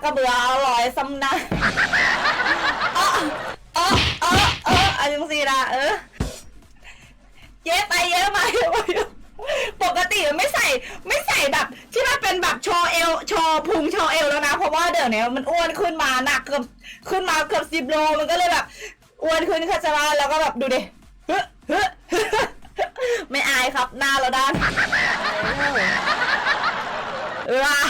ากระเบืออร่อยสำนักเออเออเออเอออันยังสีละเออ เยอะไปเยอะมาเยอะไปเยอะปกติไม่ใส่ไม่ใส่แบบที่มันเป็นแบบโชว์เอวโชว์พุงโชว์เอวแล้วนะ เพราะว่าเดี๋ยวนี้มันอ้วนขึ้นมาหนักเกือบขึ้นมาเกือบสิบโลมันก็เลยแบบอ้วนขึ้นค่ะจะมาแล้วก็แบบดูดิเฮ้อเฮ้อไม่อายครับหน้าเราด้านเออ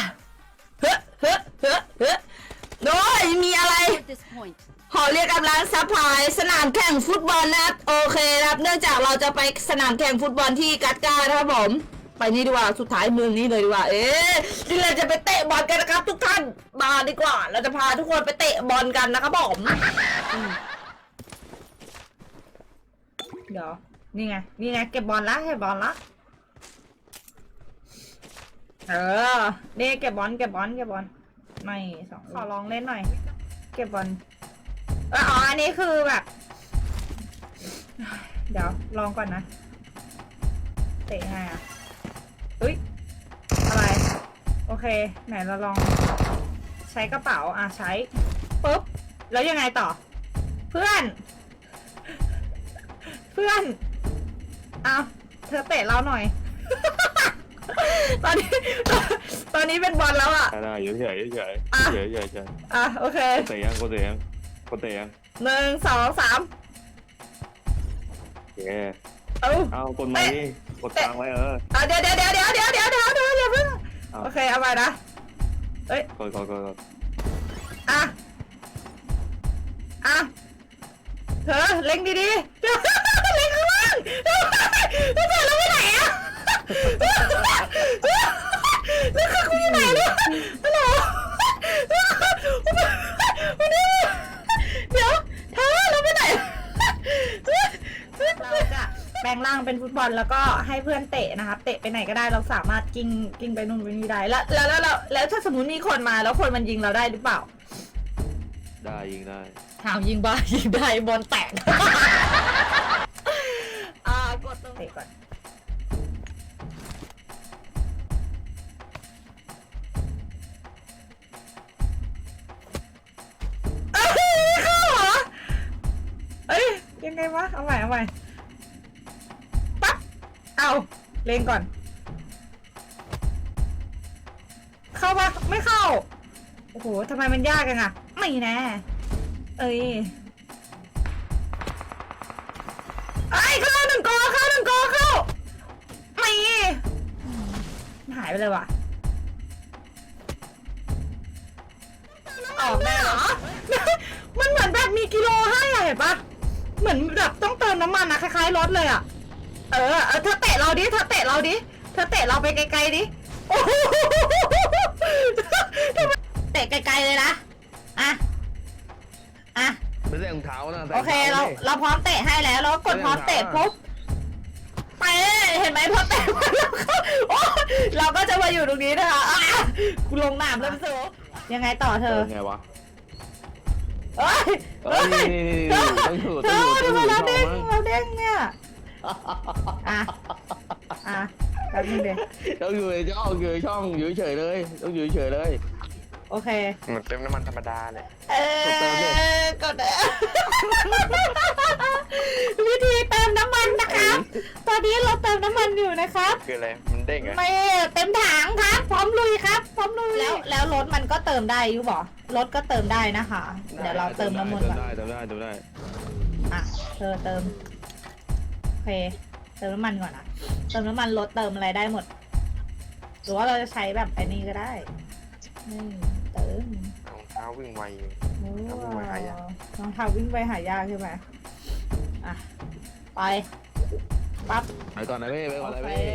point. ขอเรียกกำลังซัพพลายสนามแข่งฟุตบอลนะครับโอเคนะครับ เนื่องจากเราจะไปสนามแข่งฟุตบอลที่กัตกานะครับผม ไปนี่ดีกว่าสุดท้ายเมืองนี้เลยดีกว่า เอ๊ะที่เราจะไปเตะบอลกันนะครับทุกท่านมาดีกว่า เราจะพาทุกคนไปเตะบอลกันนะครับผมอืมเดี๋ยวนี่ไงนี่ไงเก็บบอลละเก็บบอลละเออนี่เก็บบอลเก็บบอลเก็บบอลไม่สองขอลองเล่นหน่อย เก็บบอลเอออ๋อ อันนี้คือแบบ เดี๋ยวลองก่อนนะ เตะไงอะเฮ้ย อะไร โอเค ไหนเราลอง ใช้กระเป๋า อะใช้ปุ๊บ แล้วยังไงต่อ เพื่อน เพื่อน เอาเธอเตะเราหน่อย ตอนนี้ตอ นนี้เป็นบอลแล้วอะ ได้ได้อยู่เฉยๆเฉยอะๆเฉยๆเฉยๆเฉยอะโอเคๆเตะยังกูเตะยังกูเตะยังหนึ่งสองสามโอเคเอ้า เอากดมาดิกดกลางไว้เอออะเดี๋ยวเดี๋ยวเดี๋ยวเดี๋ยวเดี๋ยวเดี๋ยวเดี๋ยวเดี๋ยวเดี๋ยวเพิ่งเอาโอเคเอาไปนะเอ้ยกดกดกดกดอะอะเธอเล็งดีๆเล็งข้างล่างเธอเราไปไหนอะางเป็นฟุตบอลแล้วก็ให้เพื่อนเตะนะครับเตะไปไหนก็ได้เราสามารถกิ้งกิ้งไปนู่นไปนี่ได้แล้วแล้วแล้วแล้วแล้วถ้าสมมติมีคนมาแล้วคนมันยิงเราได้หรือเปล่าได้ยิงได้ ถามยิงบ้ายิงได้บอลแตก อ่ากดตรงเตะก่อนเอ้ยเข้าเหรอเอ้ยยังไงวะเอาใหม่เอาใหม่ปั๊บเอาเล่นก่อน เข้าปะไม่เข้า โอ้โหทำไมมันยากจังอะไม่แน่เอ้ยไอ้ยเข้าหนึ่งกอเข้าหนึ่งกอเข้าไม่หายไปเลยว่ะออกได้เหรอ มันเหมือนแบบมีกิโลให้อะเห็นปะเหมือนแบบต้องเติมน้ำมันนะคล้ายๆรถเลยอะ เออเออเธอเตะเราดิเธอเตะเราดิเธอเตะเราไปไกลๆดิโอ้โหทำไมเตะไกลๆเลยนะอะอะไม่ใส่รองเท้านะใส่โอเคเราเราพร้อมเตะให้แล้วเราก็กดพร้อมเตะปุ๊บไปเห็นไหมพอเตะปุ๊บเราก็โอ้เราก็จะมาอยู่ตรงนี้นะคะอะกูลงน้ำแล้วสูยังไงต่อเธเอออไงวะเอ้ยเอเอ้อยนี่นี่นี่เธอต้องอยู่เธต้องออยู่ต้องทำอไมยู่เราช่องเด้งมั้งเราเด้งเนี่ย อะอะแป๊บนึงเดี๋ยวต้องอยู่ในช่องอยู่ในช่องอยู่เฉยๆเลยต้องอยู่เฉยๆเลย โอเค เหมือนเติมน้ำมันธรรมดาเลยเออกดเติมดิกดเติมวิธีเติมน้ำมันนะครับ ตอนนี้เราเติมน้ำมันอยู่นะครับคืออะไร มันเด้งเหรอะไม่เต็มถังครับ พร้อมลุยครับ พร้อมลุย แล้วแล้วรถมันก็เติมได้อยู่บ่รถก็เติมได้นะคะ เดี๋ยวเราเติมน้ำมันเติมก่อนได้เติมได้เติมได้อะเธอเติมโอ เคเติมน้ำมันก่อนนะเติมน้ำมันรถเติมอะไรได้หมด หรือว่าเราจะใช้แบบไอ้นี้ก็ได้นี่เติมรองเท้าวิ่งไวอยู่ โอ้รองเท้าวิ่งไปหายาก รองเท้าวิ่งไปหายากใช่ไหมอะ ไปปั๊บ ไปก่อนนะพี่ไปก่อนนะโอเคพี่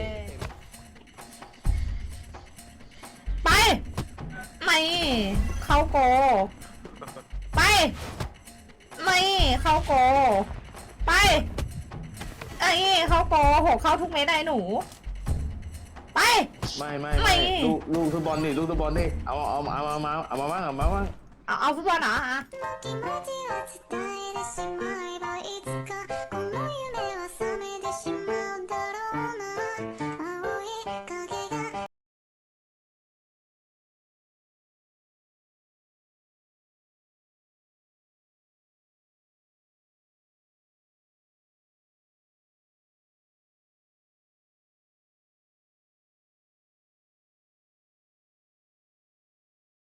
ไป ไม่เข้าโก ไป ไม่เข้าโก ไป ไอ้เข้าโกโหเข้าทุกเม็ดไอ้หนู ไป ไม่ไม่ ไม่ ไม่ลูกลูกฟุตบอลนี่ลูกฟุตบอลนี่เอาเอาเอาเอามาเอามาบ้างเอามาบ้าง เอาเอาฟุตบอลเหรออ่ะ 気持ちを伝えてしまえばいつ